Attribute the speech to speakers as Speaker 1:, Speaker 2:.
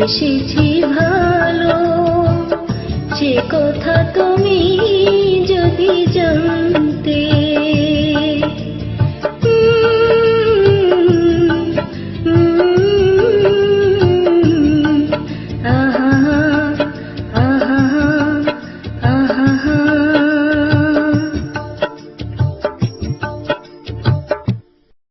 Speaker 1: বেসেছি ভালো। যে কথা তুমি